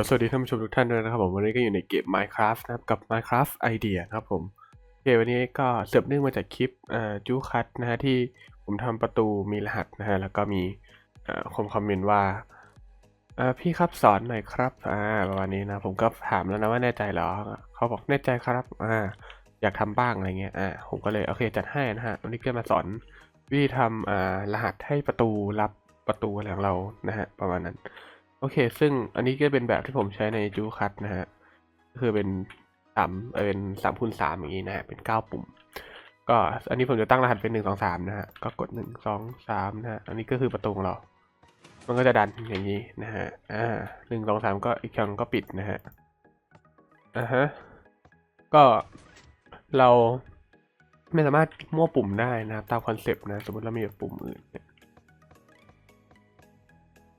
วสวัสดีท่านผู้ชมทุกท่านด้วยนะครับผมวันนี้ก็อยู่ในเกม Minecraft นะครับกับ Minecraft Idea นะครับผมโอเควันนี้ก็เสืบเนื่องมาจากคลิปจูคัตนะฮะที่ผมทำประตูมีรหัสนะฮะแล้วก็มีคมคอมเมนต์ว่าพี่ครับสอนหน่อยครับอ่าประมาณนี้นะผมก็ถามแล้วนะว่าแน่ใจเหรอเขาบอกแน่ใจครับอ่าอยากทำบ้างอะไรเงี้ยอ่าผมก็เลยโอเคจัดให้นะฮะวันนี้ก็มาสอนวิธีทำรหัสให้ประตูรับประตูอะไรของเรานะฮะประมาณนั้น โอเค ซึ่งอันนี้ก็เป็นแบบที่ผมใช้ในจูคัตนะฮะคือเป็นสามเป็นสามคูณสามอย่างนี้นะฮะเป็นเก้าปุ่ม ก็อันนี้ผมจะตั้งรหัสเป็นหนึ่งสองสามนะฮะก็กดหนึ่งสองสามนะฮะอันนี้ก็คือประตูของเรา มันก็จะดันอย่างนี้นะฮะอ่าหนึ่งสองสามก็อีกครั้งก็ปิดนะฮะอ่าฮะก็เราไม่สามารถมั่วปุ่มได้นะครับ ตามคอนเซปต์นะ สมมติเรามีปุ่มอื่นเนี่ย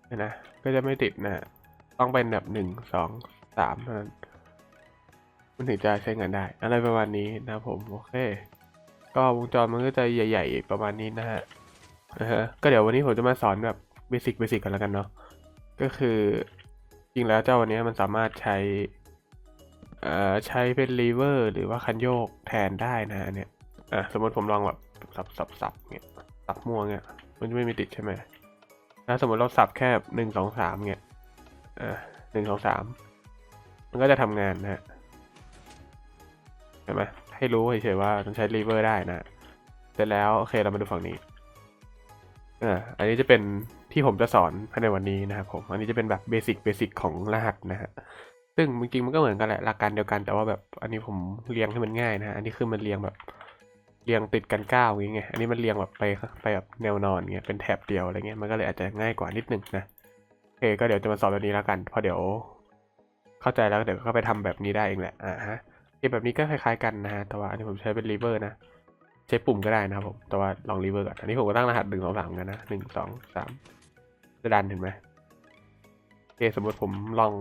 เห็นนะ ก็จะไม่ติดนะต้องเป็นแบบหนึ่งสองสามเท่านั้นมันถึงจะใช้งานได้ อะไรประมาณนี้นะผมโอเค ก็วงจรมันก็จะใหญ่ ๆ ประมาณนี้นะฮะนะฮะก็เดี๋ยววันนี้ผมจะมาสอนแบบเบสิกเบสิกกันแล้วกันเนาะก็คือจริงแล้วเจ้าวันนี้มันสามารถใช้อ่อใช้เป็นลีเวอร์หรือว่าคันโยกแทนได้นะเนี่ยอะสมมติผมลองแบบสับสับสับเงี้ยสับม่วงเงี้ยมันจะไม่มีติดใช่ไหม ถ้าสมมติเราสับแค่หนึ่งสองสามเงี้ยอ่าหนึ่งสองสามมันก็จะทำงานนะฮะเห็นไหมให้รู้เฉยๆว่าต้องใช้รีเวอร์ได้นะเสร็จแล้วโอเคเรามาดูฝั่งนี้อ่าอันนี้จะเป็นที่ผมจะสอนภายในวันนี้นะครับผม อันนี้จะเป็นแบบเบสิกเบสิกของรหัสนะฮะซึ่งจริงๆมันก็เหมือนกันแหละหลักการเดียวกันแต่ว่าแบบอันนี้ผมเรียงให้มันง่ายนะฮะอันนี้คือมันเรียงแบบ เรียงติดกันเก้าอย่างเงี้ย อันนี้มันเรียงแบบไปไปแบบแนวนอนเงี้ย เป็นแถบเดียวอะไรเงี้ย มันก็เลยอาจจะง่ายกว่านิดนึงนะโอเคก็เดี๋ยวจะมาสอนแบบนี้แล้วกัน เพราะเดี๋ยว เข้าใจแล้วเดี๋ยวก็ไปทำแบบนี้ได้เองแหละ อ่าฮะโอเคแบบนี้ก็คล้ายๆกันนะฮะ แต่ว่าอันนี้ผมใช้เป็นรีเวอร์นะ ใช้ปุ่มก็ได้นะครับผม แต่ว่าลองรีเวอร์ก่อน อันนี้ผมก็ตั้งรหัสหนึ่งสองสามกันนะหนึ่งสองสามจะดันเห็นไหมโอเคสมมติผมลอง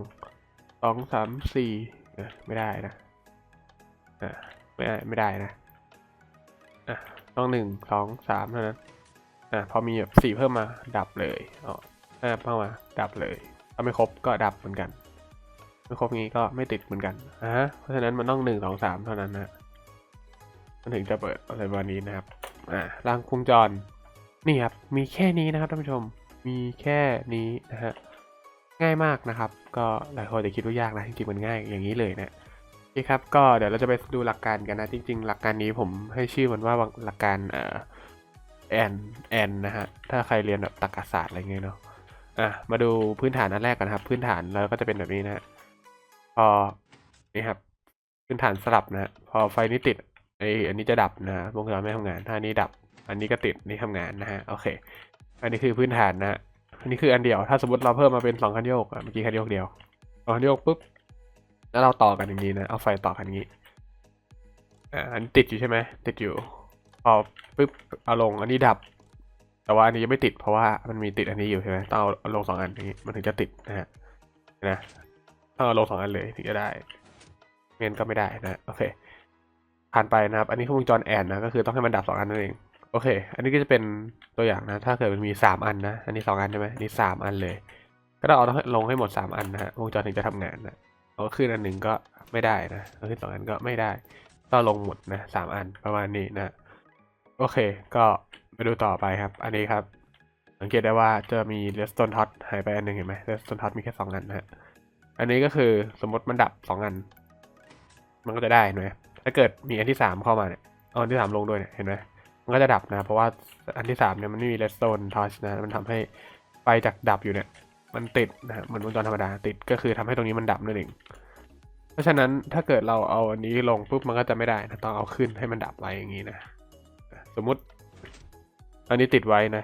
สองสามสี่ไม่ได้นะ อ่าไม่ได้ไม่ได้นะ อะต้องหนึ่งสองสามเท่านั้นอะพอมีแบบสี่เพิ่มมาดับเลยอ๋อห้าเพิ่มมาดับเลยถ้าไม่ครบก็ดับเหมือนกัน ไม่ครบงี้ก็ไม่ติดเหมือนกันอะเพราะฉะนั้นมันต้องหนึ่งสองสามเท่านั้นนะมันถึงจะเปิดอะไรประมาณนี้นะครับอะรางวงจรนี่ครับมีแค่นี้นะครับท่านผู้ชมมีแค่นี้นะฮะง่ายมากนะครับ ก็หลายคนจะคิดว่ายากนะจริงๆมันง่ายอย่างนี้เลยนะ โอเครับก็เดี๋ยวเราจะไปดูหลักการกันนะ จริง ๆ หลักการนี้ผมให้ชื่อมันว่าหลักการเอ่อแอนแอนนะฮะ ถ้าใครเรียนแบบตรรกศาสตร์อะไรเงี้ยเนาะอะมาดูพื้นฐานอันแรกกันครับ พื้นฐานเราก็จะเป็นแบบนี้นะฮะพอนี่ครับ พื้นฐานสลับนะพอไฟนี้ติดไออันนี้จะดับนะวงจรไม่ทำงาน ถ้านี้ดับ อันนี้ก็ติดนี่ทำงานนะฮะโอเค อันนี้คือพื้นฐานนะฮะอันนี้คืออันเดียวถ้าสมมติเราเพิ่มมาเป็นสองคันโยกเมื่อกี้คันโยกเดียวสองคันโยกปุ๊บ แล้วเราต่อกันอย่างนี้นะ เอาไฟต่อกันอย่างนี้ อ่าอันนี้ติดอยู่ใช่ไหม ติดอยู่พอปุ๊บ เอาลง อันนี้ดับ แต่ว่าอันนี้ยังไม่ติดเพราะว่ามันมีติดอันนี้อยู่ใช่ไหมต้องเอาลงสองอันอย่างนี้ มันถึงจะติดนะฮะ นะต้องเอาลงสองอันเลยถึงจะได้ไม่งั้นก็ไม่ได้นะ โอเค ผ่านไปนะครับ อันนี้คือวงจรแอนนะ ก็คือต้องให้มันดับสองอันนั่นเอง โอเค อันนี้ก็จะเป็นตัวอย่างนะ ถ้าเกิดมันมีสามอันนะ อันนี้สองอันใช่ไหมอันนี้สามอันเลย ก็ต้องเอาลงให้หมดสามอันนะฮะ วงจรถึงจะทำงานนะ อขึ้นอันหนึ่งก็ไม่ได้นะเอาขึ้นสองอันก็ไม่ได้ต้องลงหมดนะสามอันประมาณนี้นะโอเค ก็ไปดูต่อไปครับ อันนี้ครับ สังเกตได้ว่าจะมีเลส t ต n ท็อตหายไปอันหนึ่งเห็นไหมเลส t ต n ท็อตมีแค่สองอันนะฮะอันนี้ก็คือสมมติมันดับสองอัน มันก็จะได้เห็นไหมถ้าเกิดมีอันที่สามเข้ามาเนี่ยเอาอันที่สามลงด้วยเนี่ยเห็นไหมมันก็จะดับนะเพราะว่าอันที่สามเนี่ยมันไม่มีเลส t ต n ท็อตนะมันทำให้ไฟจากดับอยู่เนี่ย มันติดนะฮะเหมือนวงจรธรรมดาติดก็คือทำให้ตรงนี้มันดับนั่นเอง เพราะฉะนั้นถ้าเกิดเราเอาอันนี้ลงปุ๊บมันก็จะไม่ได้นะต้องเอาขึ้นให้มันดับไว้อย่างนี้นะสมมุติอันนี้ติดไว้นะ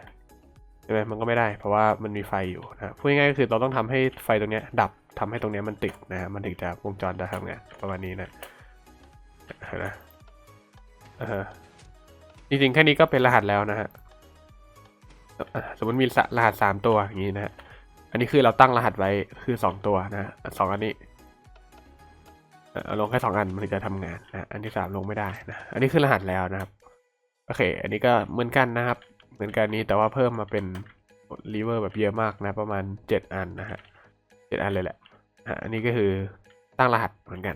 ใช่ไหมมันก็ไม่ได้ เพราะว่ามันมีไฟอยู่นะพูดง่ายๆก็คือเราต้องทำให้ไฟตรงนี้ดับทำให้ตรงนี้มันติดนะมันถึงจะวงจรจะทำงานประมาณนี้นะเห็นะอ่าฮะจริงๆแค่นี้ก็เป็นรหัสแล้วนะฮะสมมติมีรหัสสามตัวอย่างนี้นะฮะ นนี้คือเราตั้งรหัสไว้คือสองตัวนะสองอันนี้เอาลงแค่สองอันมันจะทำงานนะอันที่สามลงไม่ได้นะอันนี้คือรหัสแล้วนะครับโอเค อันนี้ก็เหมือนกันนะครับ เหมือนกันนี้แต่ว่าเพิ่มมาเป็นรีเวอร์แบบเยอะมากนะ ประมาณเจ็ดอันนะฮะเจ็ดอันเลยแหละอะอันนี้ก็คือตั้งรหัสเหมือนกัน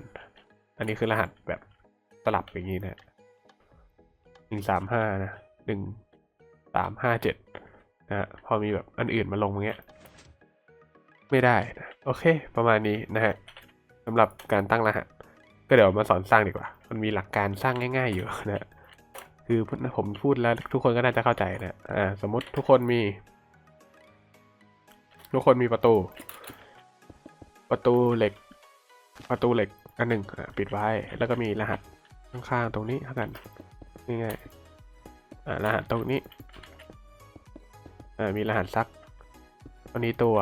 อันนี้คือรหัสแบบสลับอย่างนี้นะหนึ่งสามห้านะหนึ่งสามห้าเจ็ดนะฮะพอมีแบบอันอื่นมาลงอย่างเงี้ย ไม่ได้นะโอเค ประมาณนี้นะฮะสำหรับการตั้งรหัส ก็เดี๋ยวมาสอนสร้างดีกว่า มันมีหลักการสร้างง่าย ๆ อยู่นะคือผมพูดแล้วทุกคนก็น่าจะเข้าใจนะอ่าสมมติทุกคนมี ทุกคนมีประตู ประตูเหล็ก ประตูเหล็กอันหนึ่งปิดไว้แล้วก็มีรหัสข้างๆตรงนี้เท่ากันง่ายๆอ่ารหัสตรงนี้อ่ามีรหัสซักตัวนี้ตัว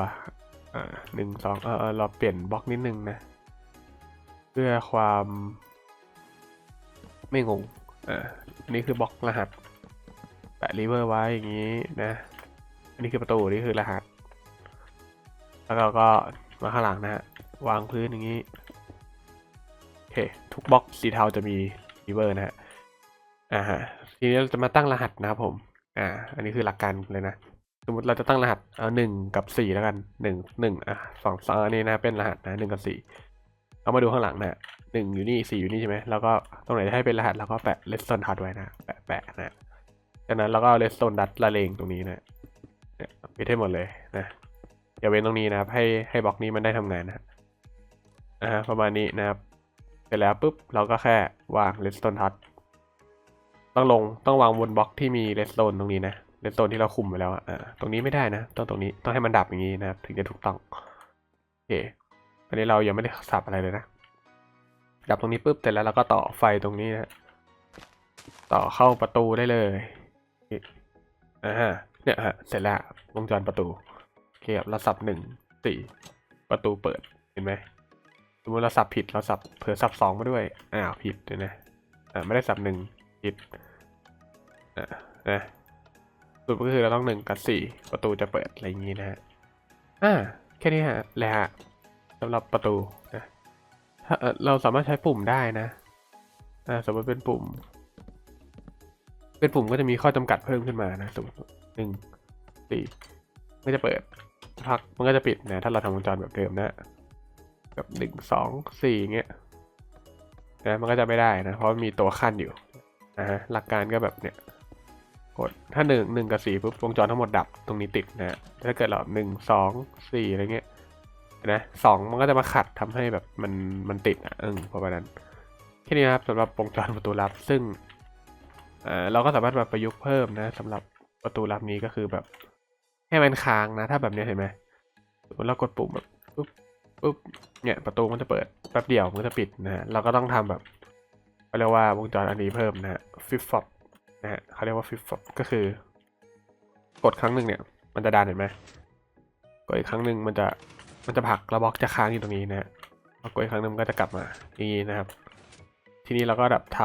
อ่าหนึ่งสองเออเราเปลี่ยนบล็อกนิดนึงนะ เพื่อความไม่งง อ่าอันนี้คือบล็อกรหัส แปะรีเวอร์ไว้อย่างนี้นะ อันนี้คือประตูนี่คือรหัส แล้วเราก็มาข้างหลังนะฮะ วางพื้นอย่างนี้ โอเค ทุกบล็อกสีเทาจะมีรีเวอร์นะฮะ อ่าฮะ ทีนี้เราจะมาตั้งรหัสนะครับผม อ่า อันนี้คือหลักการเลยนะ สมมติเราจะตั้งรหัสเอาหนึ่งกับสี่แล้วกันหนึ่งหนึ่งอะสองสองอันนี้นะเป็นรหัสนะหนึ่งกับสี่เอามาดูข้างหลังนะหนึ่งอยู่นี่สี่อยู่นี่ใช่ไหมแล้วก็ตรงไหนให้เป็นรหัสเราก็แปะ redstone dot ไว้นะแปะแปะนะจากนั้นเราก็ redstone dot ละเลงตรงนี้นะเนี่ยปิดให้หมดเลยนะอย่าเว้นตรงนี้นะครับ ให้ให้บล็อกนี้มันได้ทำงานนะอ่าประมาณนี้นะครับเสร็จแล้วปุ๊บเราก็แค่วาง redstone dot ต้องลงต้องวางบนบล็อกที่มี redstone ตรงนี้นะ redstone ที่เราคุมไปแล้วอะอ่าตรงนี้ไม่ได้นะต้องตรงนี้ต้องให้มันดับอย่างนี้นะครับถึงจะถูกต้องโอเคอันนี้เรายังไม่ได้สับอะไรเลยนะ ดับตรงนี้ปุ๊บเสร็จแล้วเราก็ต่อไฟตรงนี้นะต่อเข้าประตูได้เลยอ่าเนี่ยฮะเสร็จแล้ววงจรประตูโอเคครับเราสับหนึ่งสี่ประตูเปิดเห็นไหมสมมติเราสับผิดเราสับเผื่อสับสองมาด้วยอ้าวผิดเลยนะอ่าไม่ได้สับหนึ่งผิดอ่านะ สรุปก็คือเราต้องหนึ่งกับสี่ประตูจะเปิดอะไรอย่างนี้นะฮะอ่าแค่นี้ฮะแหละฮะสำหรับประตูนะถ้าเราสามารถใช้ปุ่มได้นะอ่าสมมติเป็นปุ่ม เป็นปุ่มก็จะมีข้อจำกัดเพิ่มขึ้นมานะสมมติหนึ่งสี่ก็จะเปิดพักมันก็จะปิดนะถ้าเราทำวงจรแบบเดิมนะกับหนึ่งสองสี่เงี้ยนะมันก็จะไม่ได้นะ เพราะมีตัวขั้นอยู่นะฮะหลักการก็แบบเนี้ย กดถ้าหนึ่งหนึ่งกับสี่ปุ๊บวงจรทั้งหมดดับตรงนี้ติดนะถ้าเกิดเราหนึ่งสองสี่อะไรเงี้ยนะสองมันก็จะมาขัดทำให้แบบมันมันติดอะเออประมาณนั้นแค่นี้นะครับสำหรับวงจรประตูลับซึ่งเออเราก็สามารถมาประยุกต์เพิ่มนะสำหรับประตูลับนี้ก็คือแบบให้มันค้างนะ ถ้าแบบนี้เห็นไหมเรากดปุ่มแบบปุ๊บปุ๊บเนี่ยประตูมันจะเปิดแป๊บเดียวมันจะปิดนะฮะเราก็ต้องทำแบบเรียกว่าวงจรอันนี้เพิ่มนะฮะฟิฟฟอ นะฮะเขาเรียกว่าฟิฟฟอก็คือกดครั้งหนึ่งเนี่ย มันจะดันเห็นไหมกดอีกครั้งหนึ่งมันจะมันจะผลักแล้วบล็อกจะค้างอยู่ตรงนี้นะฮะพอกดอีกครั้งหนึ่งก็จะกลับมาอย่างนี้นะครับ ทีนี้เราก็แบบท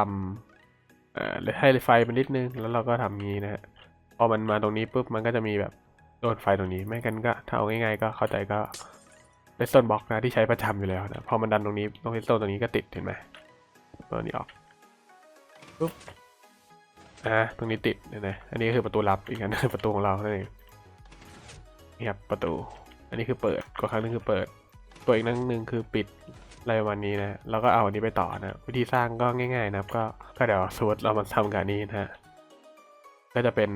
ำเอ่อให้ไฟมันนิดนึงแล้วเราก็ทำอย่างนี้นะฮะพอมันมาตรงนี้ปุ๊บมันก็จะมีแบบโดนไฟตรงนี้ไม่กันก็ถ้าเอาง่ายๆ ก็เข้าใจก็เลสโซนบล็อกนะที่ใช้ประจำอยู่แล้วนะพอมันดันตรงนี้ตรงเลสโซนตรงนี้ก็ติดเห็นไหมตัวนี้ออกปุ๊บ อ่าตรงนี้ติดเห็นไหมอันนี้คือประตูลับอีกอันนึงประตูของเรานั่นเองนี่ครับประตู อันนี้คือเปิดกดครั้งหนึงคือเปิด ตัวอีกนั่งหนึ่งคือปิดอะไรประมาณนี้นะแล้วก็เอาอันนี้ไปต่อนะ วิธีสร้างก็ง่ายๆนะครับ ก็ก็เดี๋ยวสมมติเรามาทำกันนี้นะฮะก็จะเป็น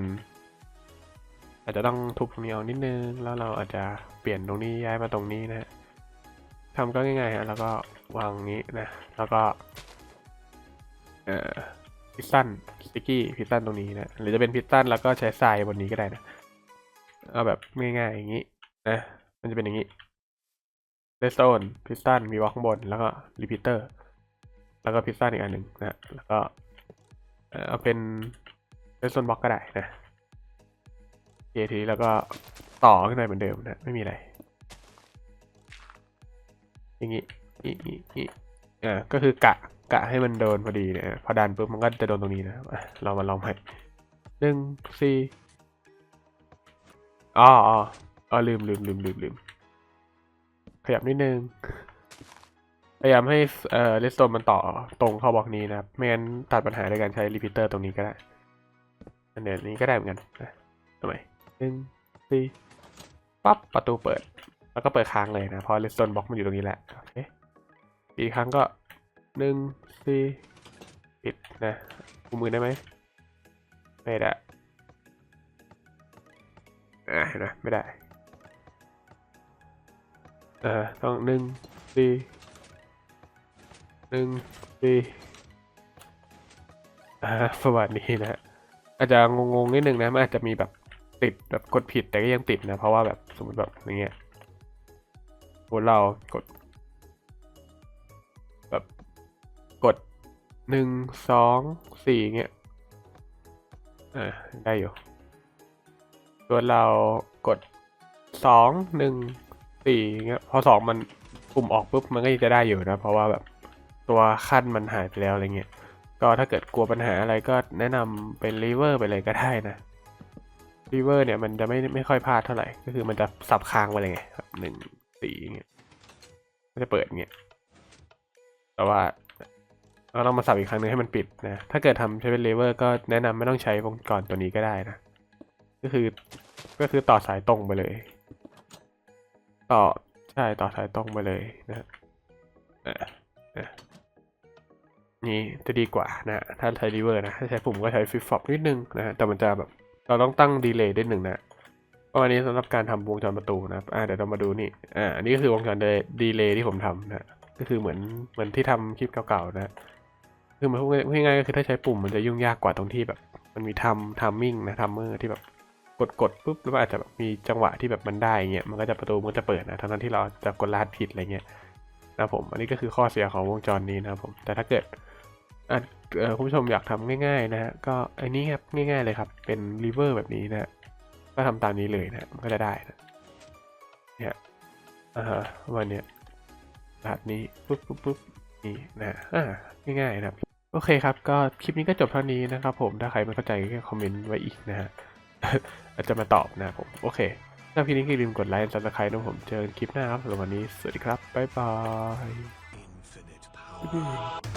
อาจจะต้องทุบตรงนี้เอานิดนึงแล้วเราอาจจะเปลี่ยนตรงนี้ย้ายมาตรงนี้นะฮะทำก็ง่ายๆฮะแล้วก็วางนี้นะ แล้วก็ เอ่อ พิซซันสติกกี้พิซซันตรงนี้นะหรือจะเป็นพิซซันแล้วก็ใช้ทรายบนนี้ก็ได้นะเอาแบบง่ายๆอย่างนี้นะมันจะเป็นอย่างนี้เ d สโตนพิสตันมีวอลข้างบนแล้วก็รีพิเตอร์แล้วก็พิสตันอีกอันหนึ่งนะ แล้วก็เอาเป็นเ d สโตนบล็อกก็ได้นะโอเคทีแล้วก็ต่อขึ้นไปเหมือนเดิมนะ ไม่มีอะไร อย่างนี้นี่นี่นี่อ่าก็คือกะ กะให้มันโดนพอดีเนี่ยพอดันปุ๊บมันก็จะโดนตรงนี้นะเรามาลองใหม่หนึ่งสี่อ๋ออ๋ออ๋อลืมลืมลืมลืมลืมขยับนิดนึงพยายามให้เอ่อเลสโตนมันต่อตรงเข้าบล็อกนี้นะครับไม่งั้นตัดปัญหาด้วยการใช้รีพิเตอร์ตรงนี้ก็ได้อันเนี้ยนี้ก็ได้เหมือนกันนะทำไมหนึ่งสี่ปั๊บประตูเปิด แล้วก็เปิดค้างเลยนะเพราะเลสโตนบล็อกมันอยู่ตรงนี้แหละโอเคอีกครั้งก็ หนึ่งสี่ปิดนะกุมมือได้ไหมไม่ได้อ่าเห็นไหมไม่ได้เออต้องหนึ่งสี่หนึ่งสี่อ่าประมาณนี้นะอาจจะงงๆนิดนึงนะมันอาจจะมีแบบติดแบบกดผิดแต่ก็ยังติดนะ เพราะว่าแบบสมมติแบบอย่างเงี้ยสมมติเรากด หนึ่งสองสี่เงี้ยอ่าได้อยู่ส่วนเรากดสองหนึ่งสี่เงี้ยพอสองมันปุ่มออกปุ๊บมันก็ยังจะได้อยู่นะ เพราะว่าแบบตัวขั้นมันหายไปแล้วอะไรเงี้ยก็ถ้าเกิดกลัวปัญหาอะไรก็แนะนำเป็นรีเวอร์ไปเลยก็ได้นะรีเวอร์เนี่ยมันจะไม่ไม่ค่อยพลาดเท่าไหร่ ก็คือมันจะสับค้างไปเลยไงแบบหนึ่งสี่เงี้ยมันจะเปิดเงี้ยแต่ว่า เราต้องมาสับอีกครั้งหนึงให้มันปิดนะ ถ้าเกิดทำใช้เป็นเลเวอร์ก็แนะนำไม่ต้องใช้วงจรตัวนี้ก็ได้นะ ก็คือก็คือต่อสายตรงไปเลย ต่อใช่ต่อสายตรงไปเลยนะนี่จะดีกว่านะถ้าใช้รีเวอร์นะถ้าใช้ปุ่มก็ใช้ฟิฟฟอปนิดนึงนะแต่มันจะแบบเราต้องตั้งดีเลย์นิดหนึ่งนะประมาณนี้สำหรับการทำวงจรประตูนะอ่าเดี๋ยวเรามาดูนี่อ่าอันนี้ก็คือวงจรดีเลย์ที่ผมทำนะก็คือเหมือนเหมือนที่ทำคลิปเก่าๆนะ คือมันพูดง่ายๆก็คือถ้าใช้ปุ่มมันจะยุ่งยากกว่าตรงที่แบบ มันมีทำทัมมิ่งนะทัมเมอร์ที่แบบกดกดปุ๊บแล้วอาจจะแบบมีจังหวะที่แบบมันได้เงี้ยมันก็จะประตูมันจะเปิดนะทั้งนั้นที่เราจะกดรหัสผิดอะไรเงี้ยนะผมอันนี้ก็คือข้อเสียของวงจรนี้นะผมแต่ถ้าเกิดคุณผู้ชมอยากทำง่ายๆนะฮะก็อันนี้ครับง่าย ๆเลยครับเป็นรีเวอร์แบบนี้นะก็ทำตามนี้เลยนะมันก็จะได้นะเนี่ยอ่าฮะประมาณเนี้ยรหัสนี้ปุ๊บปุ๊บปุ๊บนี่นะอ่าง่ายๆนะครับ โอเคครับ ก็คลิปนี้ก็จบเท่านี้นะครับผม ถ้าใครไม่เข้าใจก็คอมเมนต์ไว้อีกนะฮะ อาจจะมาตอบนะครับผม โอเคถ้าคลิปนี้ก็อย่าลืมกดไลค์ซับสไครต์นะผม เจอกันคลิปหน้าครับสำหรับวันนี้ สวัสดีครับ บ๊ายบาย Infinite power.